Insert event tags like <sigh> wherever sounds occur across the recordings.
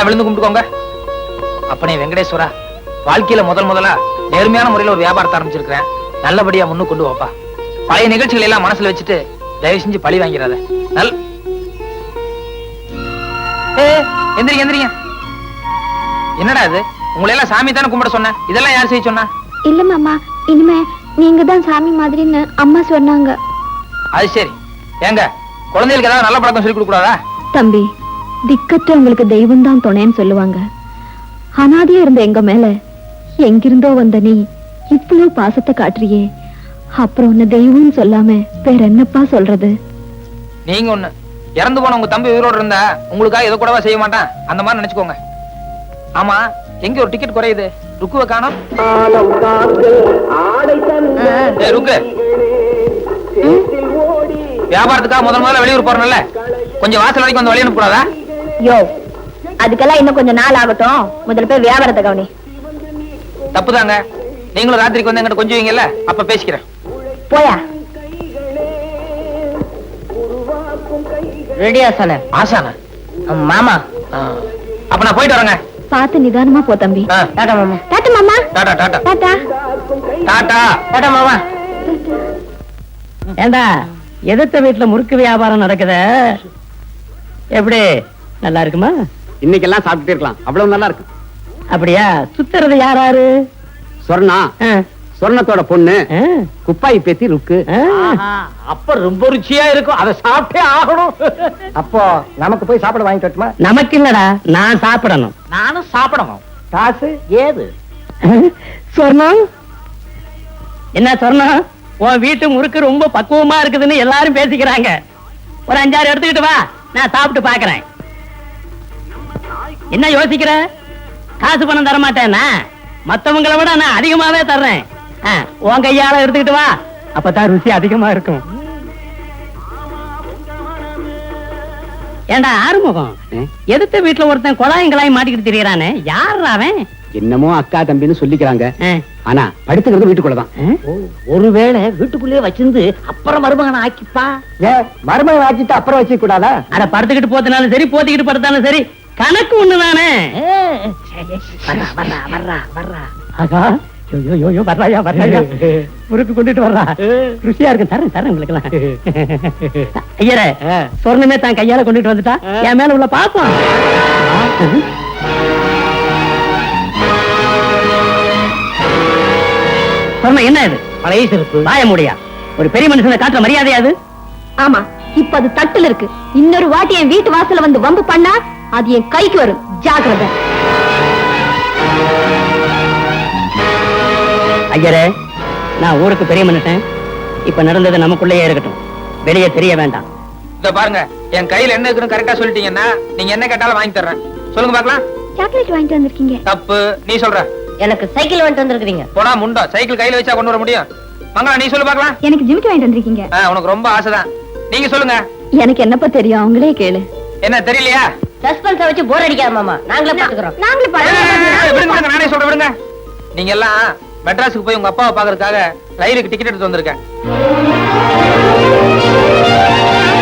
நல்லா விழுந்து கும்பிட்டுக்கோங்க. அப்பனே வெங்கடேஸ்வரா வாழ்க்கையில முதல் முதலா நேர்மையான முறையில ஒரு வியாபாரத்தை ஆரம்பிச்சிருக்கிறேன். நல்லபடியா முன்னு கொண்டு வாப்பா. பழைய நிகழ்ச்சிகளை எல்லாம் மனசுல வச்சுட்டு தயவு செஞ்சு பழி வாங்கிறாத நல். எந்திரிங்க எந்திரிங்க. என்னடா இது? உங்களை எல்லாம் சாமி தானே கும்பிட சொன்னேன். இதெல்லாம் யார் செய்ய சொன்னா? இல்ல மாமா இனிமே நீங்க தான் சாமி மாதிரின்னு அம்மா சொன்னாங்க. அது சரி. ஏங்க குழந்தைகளுக்கு ஏதாவது நல்ல பழக்கம் சொல்லி கொடுக்க கூடாதா? தம்பி திக்கற்றவங்களுக்கு தெய்வம் தான் துணைன்னு சொல்லுவாங்க. அனாதையா இருந்த எங்க மேல எங்கிருந்தோ வந்த நீ இவ்வளவு பாசத்தை காட்டுறியே. அப்புறம் உன்னை தெய்வம்னு சொல்லாம வேற என்னப்பா சொல்றது? நீங்க ஒண்ணு இறந்து போன உங்க தம்பி உயிரோட இருந்தா உங்களுக்காக எதை கூடவா செய்ய மாட்டான். அந்த மாதிரி நினைச்சுக்கோங்க. ஆமா எங்க ஒரு டிக்கெட் குறையுது? ருக்குவ காணோம். ருக்கு. வியாபாரத்துக்காக முதல் முதல்ல வெளியூர் போறனால. கொஞ்சம் வாசல் வரைக்கும் வந்து வழி அனுப்பக்கூடாதா? யோ அதுக்கெல்லாம் இன்னும் கொஞ்சம் நாள் ஆகட்டும். முதல்ல போய் வியாபாரத்தை கவனி. தப்புதாங்க. நீங்களும் ராத்திரிக்கு வந்து எங்கிட்ட கொஞ்சம் வைங்கல்ல? அப்ப பேசிக்கிறேன். போயா. ரெடியா சொன்ன ஆசானா? மாமா. ஆ. அப்ப நான் போயிட்டு வரேங்க. பார்த்து நிதானமா போ தம்பி. டாடா மாமா. டாட்டா மாமா. Tata tata. Tata tata. Tata மாமா. ஏண்டா எதிர்த்த வீட்டுல முறுக்கு வியாபாரம் நடக்குத? எப்படி? நல்லா இருக்குமா? இன்னைக்கெல்லாம் சாப்பிட்டுட்டே இருக்கலாம். அவ்வளவு நல்லா இருக்கு அப்படியா? சுத்துறது யாராரு? சொர்ணா. சொர்ணத்தோட பொண்ணு. குப்பாய் பேத்தி ருக்கு. அப்ப ரொம்ப ருச்சியா இருக்கும். அதை சாப்பிட்டே ஆகணும். அப்போ நமக்கு போய் சாப்பிட வாங்கி தட்டுமா நமக்கு இல்லடா நான் சாப்பிடணும். நானும் சாப்பிடணும். காசு? ஏது? சொர்ணம் என்ன சொர்ணம் உன் வீட்டு முறுக்கு ரொம்ப பக்குவமா இருக்குதுன்னு எல்லாரும் பேசிக்கிறாங்க. ஒரு அஞ்சாறு எடுத்துக்கிட்டு வா. நான் சாப்பிட்டு பாக்குறேன். என்ன யோசிக்கிற? காசு பணம் தர மாட்டேன்னா மத்தவங்களை விட நான் அதிகமாவே தர்றேன். உன் கையால எடுத்துக்கிட்டு வா. அப்பதான் ருசி அதிகமா இருக்கும். ஏண்டா ஆறுமுகம்? எதிர்த்த வீட்டுல ஒருத்தன் குழாயும் கிளாயும் மாட்டிக்கிட்டு திரியறானே. யார் அவன்? என்னமோ அக்கா தம்பின்னு சொல்லிக்கிறாங்க. ஆனா படுத்துக்கிறது வீட்டுக்குள்ளதான்? ஒருவேளை வீட்டுக்குள்ளேயே வச்சிருந்து அப்புறம் மருமகனை ஆக்கிப்பா? மருமகன் ஆக்கிட்டு அப்புறம் வச்சுக்க கூடாதா? அட படுத்துக்கிட்டு போத்தினாலும் சரி போத்திக்கிட்டு படுத்தாலும் சரி கணக்கு ஒண்ணுதானே? வர்றா வர்றா வர்றா வர்றா. ஆகா யோ, யோ, யோ, யோ, வர்றாயா வர்றாயா முறுக்கு கொண்டுட்டு வர்றா. ருசியா இருக்கு தரேன் தரேன் உங்களுக்கு ஐயரே சொர்ணமே தான் கையால கொண்டுட்டு வந்துட்டா. என் மேல உள்ள பாசம். சொர்ணம் என்ன இது? பழைய சிறப்பு வாய முடியா? ஒரு பெரிய மனுஷனை காட்டுற மரியாதை அது? ஆமா இப்ப அது தட்டுல இருக்கு. இன்னொரு வாட்டி என் வீட்டு வாசல்ல வந்து வம்பு பண்ணா அது என் கைக்கு வரும். ஜாக்கிரதை. ஐயரே நான் ஊருக்கு பெரிய மனுஷன். இப்ப நடந்தது நமக்குள்ளேயே இருக்கட்டும். வெளியே தெரிய வேண்டாம். இத பாருங்க என் கையில என்ன இருக்குன்னு கரெக்டா சொல்லிட்டீங்கன்னா நீங்க என்ன கேட்டாலும் வாங்கி தர்றேன். சொல்லுங்க பாக்கலாம் சாக்லேட் வாங்கிட்டு வந்திருக்கீங்க. தப்பு நீ சொல்ற. எனக்கு சைக்கிள் வந்துட்டு வந்திருக்கிறீங்க. போடா முண்டா. சைக்கிள் கையில வச்சா கொண்டு வர முடியும். மங்களா நீ சொல்லு பாக்கலாம் எனக்கு ஜிமிக்கி வாங்கிட்டு வந்திருக்கீங்க. உனக்கு ரொம்ப ஆசைதான். நீங்க சொல்லுங்க. எனக்கு என்னப்பா தெரியும்? அவங்களே கேளு. என்ன தெரியலையா? சஸ்பென்ஸ வச்சு போர் அடிக்காத மாமா. நாங்களே பாத்துக்கிறோம். விடுங்க விடுங்க, நானே சொல்றேன் விடுங்க. நீங்க எல்லாம் மெட்ராஸுக்கு போய் உங்க அப்பாவை பாக்குறதுக்காக ரயிலுக்கு டிக்கெட் எடுத்து வந்திருக்கேன்.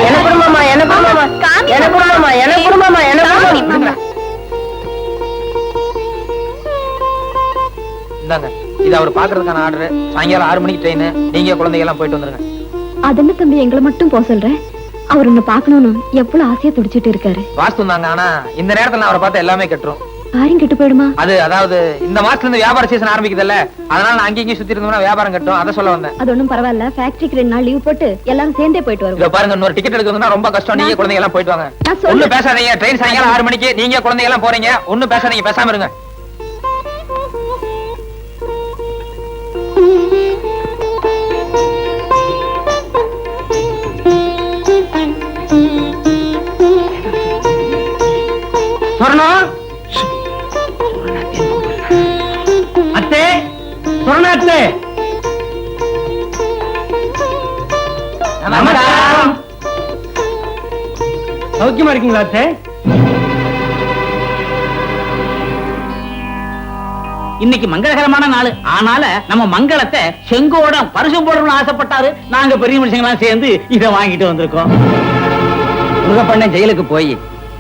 என்ன குடும்பமா என்ன குடும்பமா என்ன குடும்பமா என்ன குடும்பமா என்ன குடும்பமா இந்தாங்க இது அவர் பாக்குறதுக்கான ஆர்டர் சாயங்காலம் ஆறு மணிக்கு ட்ரெயின் நீங்க குழந்தைங்க எல்லாம் போயிட்டு வந்துருங்க. அதென்ன தம்பி எங்களை மட்டும் போக சொல்றேன் அவர் உன்னை பார்க்கணும்னு எவ்வளவு ஆசையா துடிச்சிட்டு இருக்காரு. வாஸ்து தாங்க ஆனா இந்த நேரத்துல நான் அவரை பார்த்தா எல்லாமே கட்டுரும் காரியம் கெட்டு போயிடுமா? அது அதாவது இந்த மாசத்துல இருந்து வியாபார சீசன் ஆரம்பிக்குதுல்ல அதனால நான் அங்கேயும் சுத்தி இருந்தோம்னா வியாபாரம் கட்டும். அதை சொல்ல வந்தேன். அது ஒண்ணும் பரவாயில்ல. ஃபேக்டரிக்கு ரெண்டு நாள் லீவ் போட்டு எல்லாரும் சேர்ந்தே போயிட்டு வருவோம். இத பாருங்க இன்னொரு டிக்கெட் எடுக்கணும்னா ரொம்ப கஷ்டம். நீங்க குழந்தைங்க எல்லாம் போயிட்டு வாங்க. நான். ஒண்ணு பேசாதீங்க. ட்ரெயின் சாயங்காலம் ஆறு மணிக்கு நீங்க குழந்தைங்க எல்லாம் போறீங்க. ஒண்ணு பேசாதீங்க. பேசாம இருங்க. <laughs> சௌக்கியமா இருக்கீங்களா அத்தை? இன்னைக்கு மங்களகரமான நாள். ஆனால நம்ம மங்களத்தை செங்கோட பரிசு போடணும்னு ஆசைப்பட்டாரு. நாங்க பெரிய மனுஷங்களாம் சேர்ந்து இதை வாங்கிட்டு வந்திருக்கோம். முருகப்பண்ணன் ஜெயிலுக்கு போய்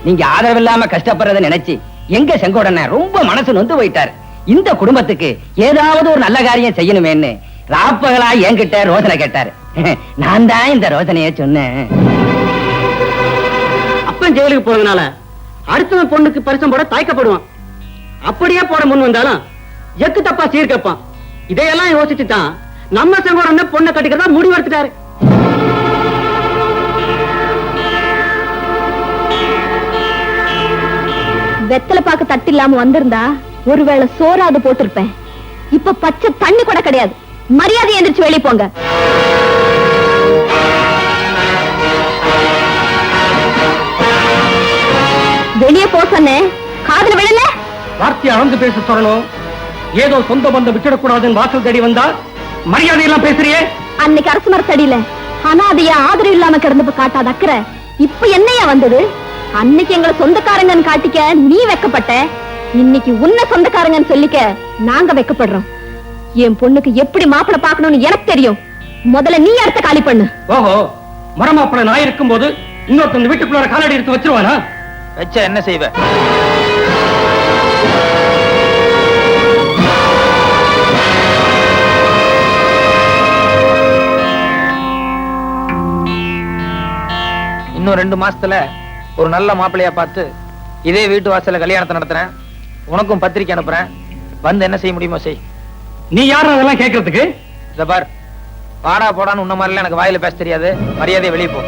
நீங்க ஆதரவு இல்லாம கஷ்டப்படுறத நினைச்சு எங்க செங்கோடன ரொம்ப மனசு நொந்து போயிட்டாரு. இந்த குடும்பத்துக்கு ஏதாவது ஒரு நல்ல காரியம் செய்யணுமேன்னு ராப்பகலா என்கிட்ட ரோசனை கேட்டாரு. <laughs> நான் தான் இந்த ரோசனைய சொன்னேன். அப்பன் ஜெயிலுக்கு போறதுனால அடுத்தவன் பொண்ணுக்கு பரிசம் போட தயக்கப்படுவான். அப்படியே போட முன் வந்தாலும் எக்கு தப்பா சீர்கப்பான் இதையெல்லாம் யோசிச்சு தான் நம்ம செங்கோடன் பொண்ணை கட்டிக்கிறதா முடிவெடுத்துட்டாரு வெத்தலை பாக்கு தட்டு இல்லாம வந்திருந்தா ஒருவேளை சோறாது போட்டிருப்பேன். இப்ப பச்சை தண்ணி கூட கிடையாது. மரியாதை எந்திரிச்சு வெளியே போங்க. வெளியே போ சொன்னேன் காதுல விழல? வார்த்தையை அளந்து பேச சொல்லணும். ஏதோ சொந்த பந்தம் விட்டுடக்கூடாதுன்னு வாசல் தேடி வந்தா மரியாதை எல்லாம் பேசுறியே? அன்னைக்கு அரசு மரத்தடியில அனாதையா ஆதரவு இல்லாம கிடந்தப்ப காட்டாத அக்கறை. இப்ப என்னையா வந்தது? அன்னைக்கு எங்களை சொந்தக்காரங்கன்னு காட்டிக்க நீ வெக்கப்பட்ட. இன்னைக்கு உன்னை சொந்தக்காரங்கன்னு சொல்லிக்க நாங்க வெக்கப்படுறோம். என் பொண்ணுக்கு எப்படி மாப்பிளை பார்க்கணும்னு எனக்கு தெரியும். முதல்ல நீ அடுத்த காலி பண்ணு. ஓஹோ மரமாப்பழ நான் இருக்கும்போது இன்னொருத்தன் வீட்டுக்குள்ளார காலடி எடுத்து வச்சிருவானா? வச்சா என்ன செய்வ? இன்னும் ரெண்டு மாசத்துல ஒரு நல்ல மாப்பிள்ளையா பார்த்து இதே வீட்டு வாசல்ல கல்யாணத்தை நடத்துறேன். உனக்கும் பத்திரிக்கை அனுப்புறேன். வந்து என்ன செய்ய முடியுமோ செய். நீ யாரும் அதெல்லாம் கேட்கறதுக்கு? இத பார். பாடா போடான்னு உன்ன மாதிரிலாம் எனக்கு வாயில பேச தெரியாது. மரியாதையை வெளியே போ.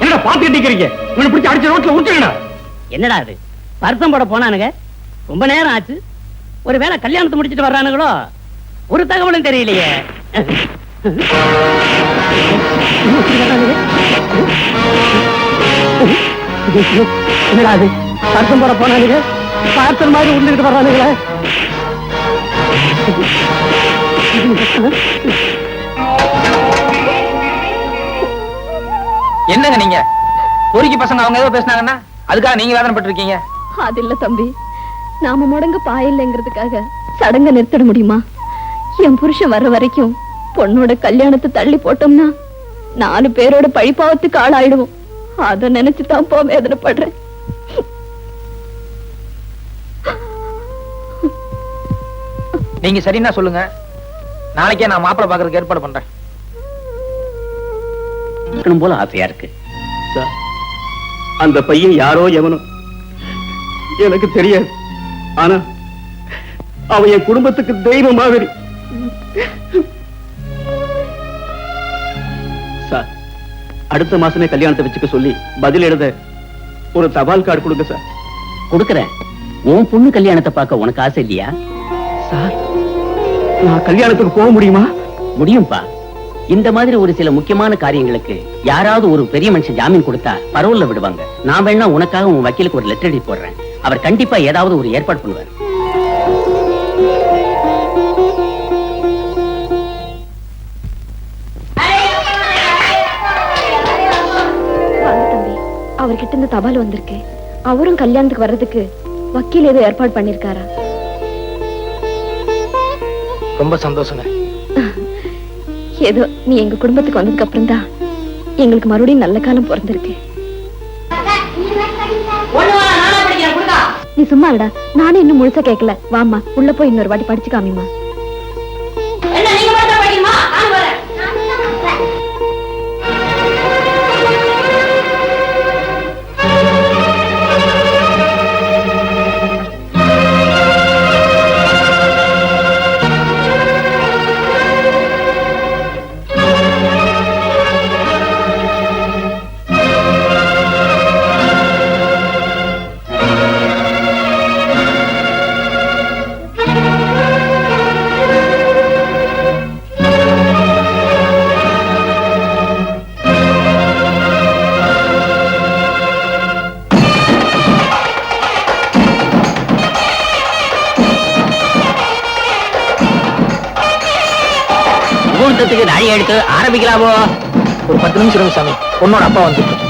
என்னடா பாத்துக்கிட்டு நிக்கிறீங்க? இவனை பிடிச்சி அடிச்ச ரோட்ல விட்டுருங்கடா என்னடா அது பரிசம் போட போனானுங்க. ரொம்ப நேரம் ஆச்சு. ஒரு வேளை கல்யாணத்தை முடிச்சிட்டு வர்றானுங்களோ? ஒரு தகவலும் தெரியலையே. என்னடா அது பரிசம் போட போனானுங்க. பார்சல் மாதிரி உண்டுகிட்டு வர்றானுங்களே. என்னங்க நீங்க? பொறுக்கி பசங்க அவங்க ஏதோ பேசுனாங்கன்னா அதுக்காக நீங்க வேதனைப்பட்டு இருக்கீங்க அது இல்ல தம்பி நாம முடங்க பாயில்லைங்கிறதுக்காக சடங்க நிறுத்திட முடியுமா? என் புருஷன் வர்ற வரைக்கும் பொண்ணோட கல்யாணத்தை தள்ளி போட்டோம்னா நாலு பேரோட பழிப்பாவத்துக்கு ஆளாயிடுவோம். அத நினைச்சு தான் போ வேதனைப்படுறேன் நீங்க சரின்னா சொல்லுங்க. நாளைக்கே நான் மாப்பிள்ளை பாக்குறதுக்கு ஏற்பாடு பண்றேன். இருக்கணும் போல ஆசையா இருக்கு. அந்த பையன் யாரோ எவனோ. எனக்கு தெரியாது. ஆனா அவன் என் குடும்பத்துக்கு தெய்வ மாதிரி சார் அடுத்த மாசமே கல்யாணத்தை வச்சுக்க சொல்லி பதில் எழுத ஒரு தபால் கார்டு கொடுங்க சார். கொடுக்கறேன். உன் பொண்ணு கல்யாணத்தை பார்க்க உனக்கு ஆசை இல்லையா? சார் நான் கல்யாணத்துக்கு போக முடியுமா? முடியும்பா. இந்த மாதிரி ஒரு சில முக்கியமான காரியங்களுக்கு யாராவது ஒரு பெரிய மனுஷன் ஜாமீன் கொடுத்தா பரவல்ல விடுவாங்க. நான் வேணா உனக்காக உன் வக்கீலுக்கு ஒரு லெட்டர் எழுதி போடுறேன். அவர் கண்டிப்பா ஏதாவது ஒரு ஏற்பாடு பண்ணுவார். அவர்கிட்ட இருந்து தபால் வந்திருக்கு. அவரும் கல்யாணத்துக்கு வர்றதுக்கு வக்கீல் ஏதோ ஏற்பாடு பண்ணிருக்காரா? ரொம்ப சந்தோஷங்க. ஏதோ நீ எங்க குடும்பத்துக்கு வந்ததுக்கு அப்புறம் தான் எங்களுக்கு மறுபடியும் நல்ல காலம் பிறந்திருக்கு. நீ சும்மா இருடா. நானும் இன்னும் முழுசா கேட்கல வாம்மா உள்ள போய் இன்னொரு வாட்டி படிச்சு காமிமா முகூர்த்தத்துக்கு நாழி எடுத்து ஆரம்பிக்கலாமோ? ஒரு பத்து நிமிஷம் சாமி. பொண்ணோட அப்பா வந்துட்டு.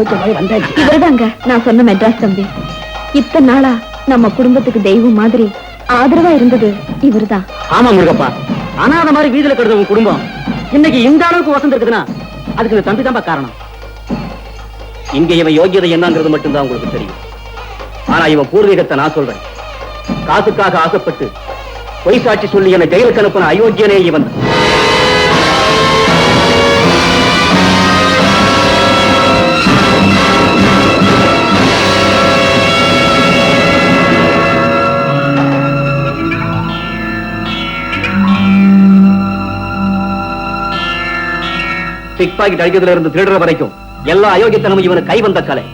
வச்ச மாதிரி வந்தாச்சு இவர்தாங்க? நான் சொன்ன மெட்ராஸ் தம்பி. இத்தனை நாளா நம்ம குடும்பத்துக்கு தெய்வம் மாதிரி ஆதரவா இருந்தது இவர்தான். ஆமா முருகப்பா. அனாத மாதிரி வீதியில கிடந்த உன் குடும்பம். இன்னைக்கு இந்த அளவுக்கு வசந்து இருக்குதுன்னா அதுக்கு இந்த தம்பி தான்ப்பா காரணம். இங்க இவன் யோகியதை என்னங்கிறது மட்டும்தான் உங்களுக்கு தெரியும். ஆனா இவன் பூர்வீகத்தை நான் சொல்றேன். காசுக்காக ஆசைப்பட்டு பொய் சாட்சி சொல்லி என்னை ஜெயிலுக்கு அனுப்பின அயோக்கியனே இவன். பிக் பாக்கெட் அடிக்கிறதுல இருந்து திருடுற வரைக்கும் எல்லா அயோக்கியத்தனமும் இவனுக்கு கை வந்த கலை.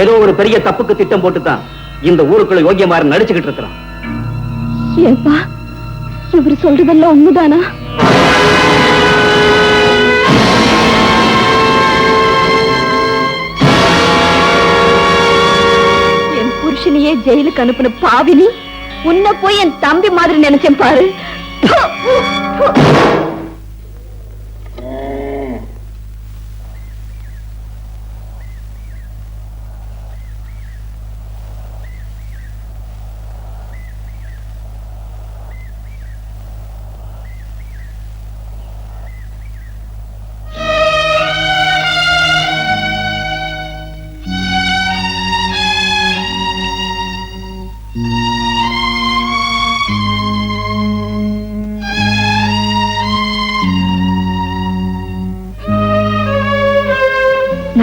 ஏதோ ஒரு பெரிய தப்புக்கு திட்டம் போட்டுதான் இந்த ஊருக்குள்ள யோகியமாறு நடிச்சுக்கிட்டு இருக்கிறான். ஏப்பா இவர் சொல்றதெல்லாம் உண்மைதானா? என் புருஷனையே ஜெயிலுக்கு அனுப்பின பாவினி உன்னை போய் என் தம்பி மாதிரி நினைச்சேன் பாரு.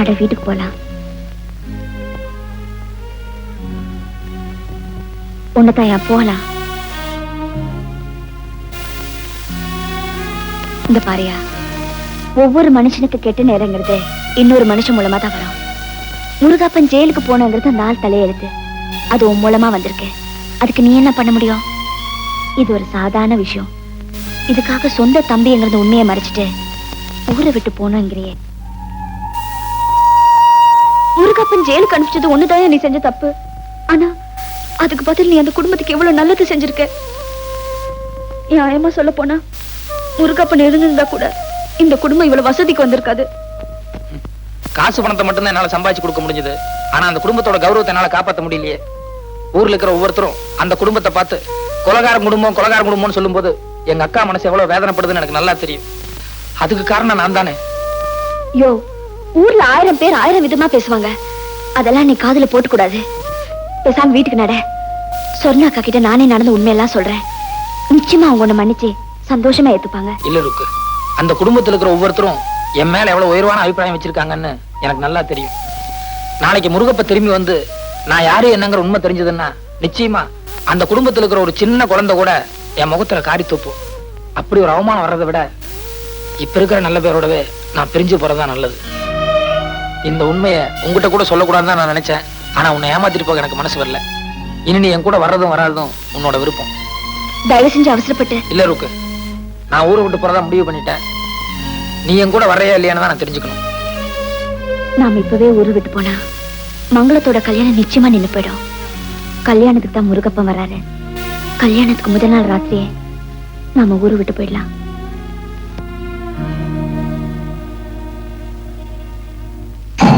நட வீட்டுக்கு போலாம். உன்னதாயா போலாம். இந்த பாரியா ஒவ்வொரு மனுஷனுக்கு கெட்ட நேரங்கிறது இன்னொரு மனுஷன் மூலமா தான் வரும். முருகாப்பன் ஜெயிலுக்கு போனங்கிறது நாள் தலையெழுத்து. அது உன் மூலமா வந்திருக்கு. அதுக்கு நீ என்ன பண்ண முடியும்? இது ஒரு சாதாரண விஷயம். இதுக்காக சொந்த தம்பிங்கிறது உண்மையை மறைச்சிட்டு ஊரை விட்டு போனோங்கிறியே. முருகப்பன் ஜெயிலுக்கு அனுப்பிச்சது ஒண்ணுதான் நீ செஞ்ச தப்பு? ஆனா அதுக்கு பதில் நீ அந்த குடும்பத்துக்கு எவ்வளவு நல்லது செஞ்சிருக்க? நியாயமா சொல்ல போனா முருகப்பன் இருந்திருந்தா கூட இந்த குடும்பம் இவ்வளவு வசதிக்கு வந்திருக்காது. காசு பணத்தை மட்டும்தான் என்னால சம்பாதிச்சு கொடுக்க முடிஞ்சது. ஆனா அந்த குடும்பத்தோட கௌரவத்தை என்னால காப்பாத்த முடியலையே. ஊர்ல இருக்கிற ஒவ்வொருத்தரும் அந்த குடும்பத்தை பார்த்து கொலகார குடும்பம் கொலகார குடும்பம்னு சொல்லும்போது எங்க அக்கா மனசு எவ்வளவு வேதனைப்படுதுன்னு எனக்கு நல்லா தெரியும். அதுக்கு காரணம் நான் தானே? யோ ஊர்ல ஆயிரம் பேர் ஆயிரம் விதமா பேசுவாங்க. அதெல்லாம் நீ காதுல போட்டு கூடாது பேசாம வீட்டுக்கு நட. சொர்ணா அக்கா கிட்ட நானே நடந்த உண்மையெல்லாம் சொல்றேன். நிச்சயமா அவங்க உன்னை மன்னிச்சு சந்தோஷமா ஏத்துப்பாங்க. இல்ல ருக்கு. அந்த குடும்பத்துல இருக்கிற ஒவ்வொருத்தரும் என் மேல எவ்வளவு உயர்வான அபிப்பிராயம் வச்சிருக்காங்கன்னு எனக்கு நல்லா தெரியும். நாளைக்கு முருகப்ப திரும்பி வந்து நான் யாரு என்னங்கிற உண்மை தெரிஞ்சதுன்னா நிச்சயமா அந்த குடும்பத்துல இருக்கிற ஒரு சின்ன குழந்தை கூட என் முகத்துல காரி தூப்பும் அப்படி ஒரு அவமானம் வர்றதை விட இப்ப இருக்கிற நல்ல பேரோடவே நான் பிரிஞ்சு போறதுதான் நல்லது. இந்த உண்மையை உங்ககிட்ட கூட சொல்லக்கூடாதுன்னு தான் நான் நினைச்சேன். ஆனா உன்னை ஏமாத்திட்டு போக எனக்கு மனசு வரல. இனி நீ என் கூட வர்றதும் வராததும் உன்னோட விருப்பம். தயவு செஞ்சு அவசரப்பட்டு. இல்ல ருக்கு. நான் ஊரை விட்டு போறதா முடிவு பண்ணிட்டேன். நீ என் கூட வரையா இல்லையான்னு தான் நான் தெரிஞ்சுக்கணும். நாம இப்பவே ஊரு விட்டு போனா மங்களத்தோட கல்யாணம் நிச்சயமா நின்னு போயிடும். கல்யாணத்துக்கு தான் முருகப்பன் வராரு கல்யாணத்துக்கு முதல் நாள் ராத்திரியே நாம ஊரு விட்டு போயிடலாம்.